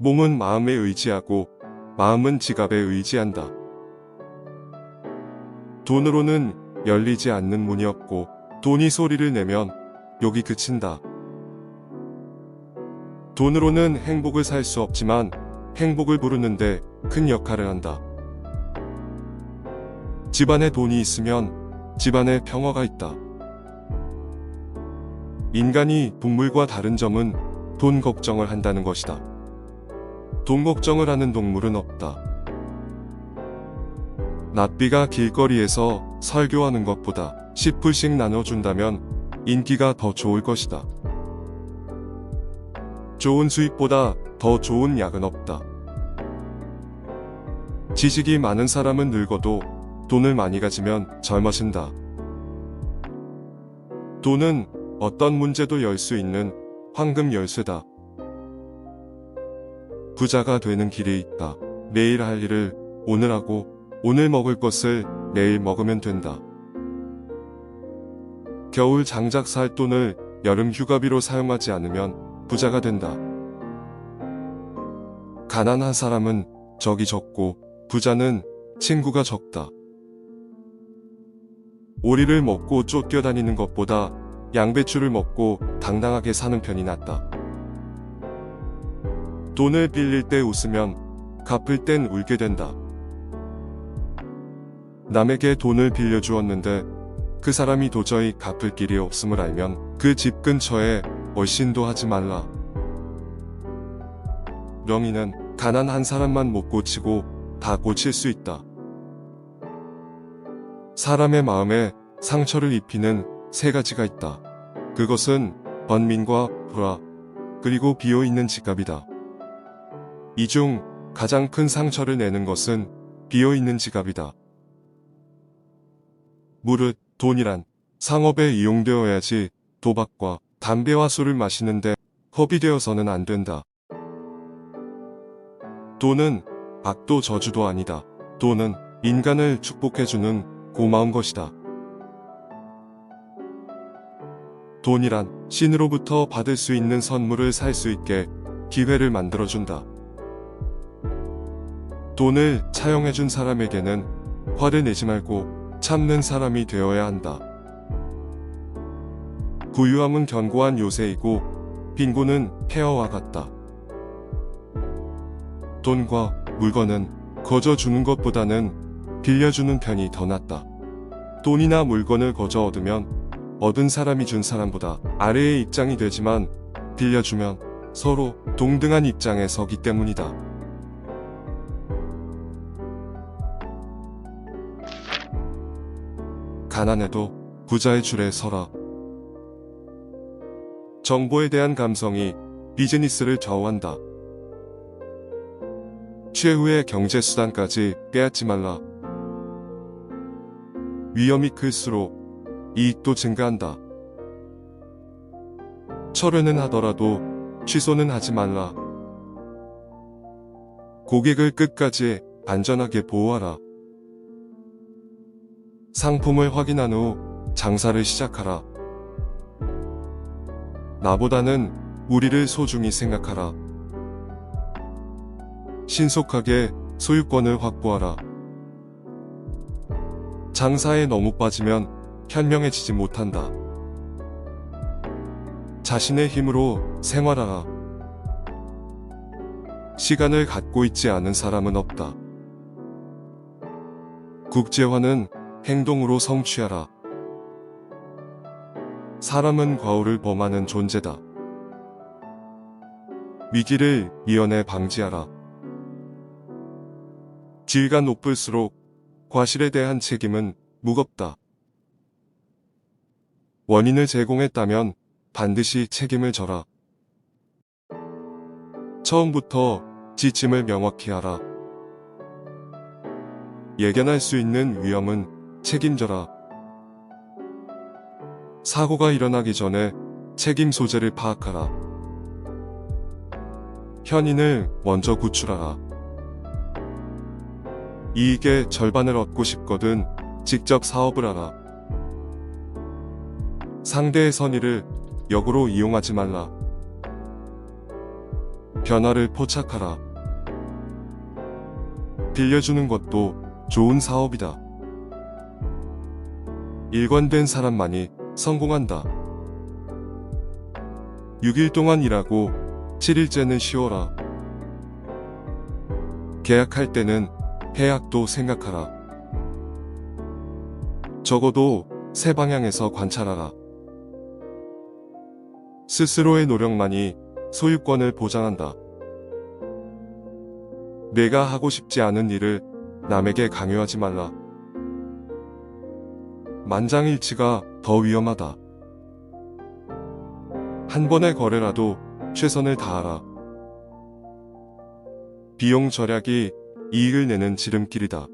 몸은 마음에 의지하고 마음은 지갑에 의지한다. 돈으로는 열리지 않는 문이 없고 돈이 소리를 내면 욕이 그친다. 돈으로는 행복을 살 수 없지만 행복을 부르는데 큰 역할을 한다. 집안에 돈이 있으면 집안에 평화가 있다. 인간이 동물과 다른 점은 돈 걱정을 한다는 것이다. 돈 걱정을 하는 동물은 없다. 납비가 길거리에서 설교하는 것보다 10불씩 나눠준다면 인기가 더 좋을 것이다. 좋은 수입보다 더 좋은 약은 없다. 지식이 많은 사람은 늙어도 돈을 많이 가지면 젊어진다. 돈은 어떤 문제도 열 수 있는 황금 열쇠다. 부자가 되는 길이 있다. 내일 할 일을 오늘 하고 오늘 먹을 것을 내일 먹으면 된다. 겨울 장작 살 돈을 여름 휴가비로 사용하지 않으면 부자가 된다. 가난한 사람은 적이 적고 부자는 친구가 적다. 오리를 먹고 쫓겨다니는 것보다 양배추를 먹고 당당하게 사는 편이 낫다. 돈을 빌릴 때 웃으면 갚을 땐 울게 된다. 남에게 돈을 빌려주었는데 그 사람이 도저히 갚을 길이 없음을 알면 그 집 근처에 얼씬도 하지 말라. 명의는 가난 한 사람만 못 고치고 다 고칠 수 있다. 사람의 마음에 상처를 입히는 세 가지가 있다. 그것은 번민과 불화, 그리고 비어있는 지갑이다. 이 중 가장 큰 상처를 내는 것은 비어있는 지갑이다. 무릇 돈이란 상업에 이용되어야지 도박과 담배와 술을 마시는데 허비되어서는 안 된다. 돈은 악도 저주도 아니다. 돈은 인간을 축복해주는 고마운 것이다. 돈이란 신으로부터 받을 수 있는 선물을 살 수 있게 기회를 만들어준다. 돈을 차용해준 사람에게는 화를 내지 말고 참는 사람이 되어야 한다. 부유함은 견고한 요새이고 빈곤은 폐허와 같다. 돈과 물건은 거저 주는 것보다는 빌려주는 편이 더 낫다. 돈이나 물건을 거저 얻으면 얻은 사람이 준 사람보다 아래의 입장이 되지만 빌려주면 서로 동등한 입장에 서기 때문이다. 가난해도 부자의 줄에 서라. 정보에 대한 감성이 비즈니스를 좌우한다. 최후의 경제 수단까지 빼앗지 말라. 위험이 클수록 이익도 증가한다. 철회는 하더라도 취소는 하지 말라. 고객을 끝까지 안전하게 보호하라. 상품을 확인한 후 장사를 시작하라. 나보다는 우리를 소중히 생각하라. 신속하게 소유권을 확보하라. 장사에 너무 빠지면 현명해지지 못한다. 자신의 힘으로 생활하라. 시간을 갖고 있지 않은 사람은 없다. 국제화는 행동으로 성취하라. 사람은 과오를 범하는 존재다. 위기를 이연에 방지하라. 질가 높을수록 과실에 대한 책임은 무겁다. 원인을 제공했다면 반드시 책임을 져라. 처음부터 지침을 명확히 하라. 예견할 수 있는 위험은 책임져라. 사고가 일어나기 전에 책임 소재를 파악하라. 현인을 먼저 구출하라. 이익의 절반을 얻고 싶거든 직접 사업을 하라. 상대의 선의를 역으로 이용하지 말라. 변화를 포착하라. 빌려주는 것도 좋은 사업이다. 일관된 사람만이 성공한다. 6일 동안 일하고 7일째는 쉬어라. 계약할 때는 해약도 생각하라. 적어도 세 방향에서 관찰하라. 스스로의 노력만이 소유권을 보장한다. 내가 하고 싶지 않은 일을 남에게 강요하지 말라. 만장일치가 더 위험하다. 한 번의 거래라도 최선을 다하라. 비용 절약이 이익을 내는 지름길이다.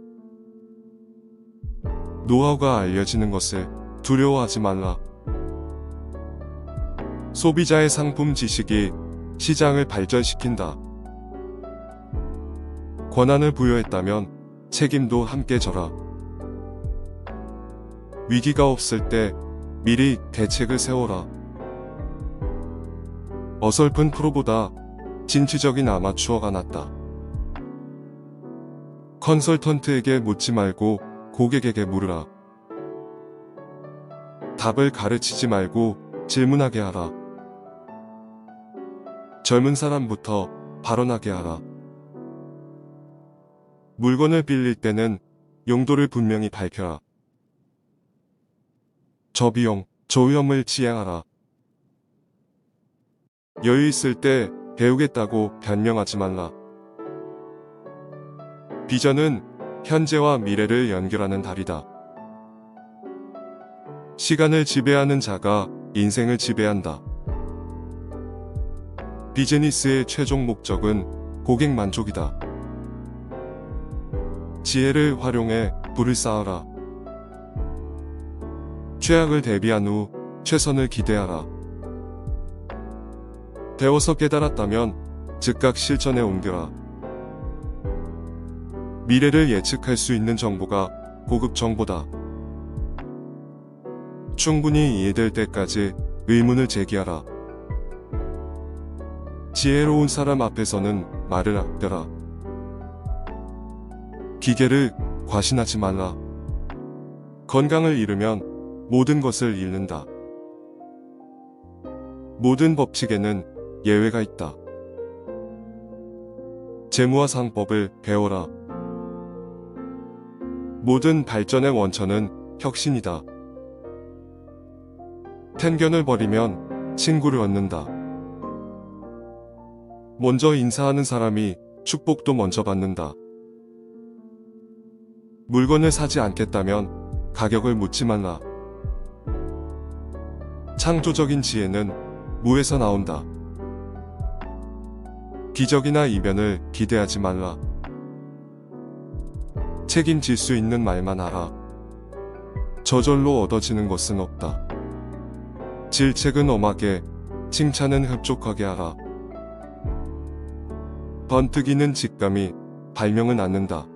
노하우가 알려지는 것을 두려워하지 말라. 소비자의 상품 지식이 시장을 발전시킨다. 권한을 부여했다면 책임도 함께 져라. 위기가 없을 때 미리 대책을 세워라. 어설픈 프로보다 진취적인 아마추어가 낫다. 컨설턴트에게 묻지 말고 고객에게 물으라. 답을 가르치지 말고 질문하게 하라. 젊은 사람부터 발언하게 하라. 물건을 빌릴 때는 용도를 분명히 밝혀라. 저비용, 저위험을 지향하라. 여유 있을 때 배우겠다고 변명하지 말라. 비전은 현재와 미래를 연결하는 달이다. 시간을 지배하는 자가 인생을 지배한다. 비즈니스의 최종 목적은 고객 만족이다. 지혜를 활용해 불을 쌓아라. 최악을 대비한 후 최선을 기대하라. 배워서 깨달았다면 즉각 실천에 옮겨라. 미래를 예측할 수 있는 정보가 고급 정보다. 충분히 이해될 때까지 의문을 제기하라. 지혜로운 사람 앞에서는 말을 아껴라. 기계를 과신하지 말라. 건강을 잃으면 모든 것을 잃는다. 모든 법칙에는 예외가 있다. 재무와 상법을 배워라. 모든 발전의 원천은 혁신이다. 편견을 버리면 친구를 얻는다. 먼저 인사하는 사람이 축복도 먼저 받는다. 물건을 사지 않겠다면 가격을 묻지 말라. 창조적인 지혜는 무에서 나온다. 기적이나 이변을 기대하지 말라. 책임질 수 있는 말만 하라. 저절로 얻어지는 것은 없다. 질책은 엄하게, 칭찬은 흡족하게 하라. 번뜩이는 직감이 발명은 않는다.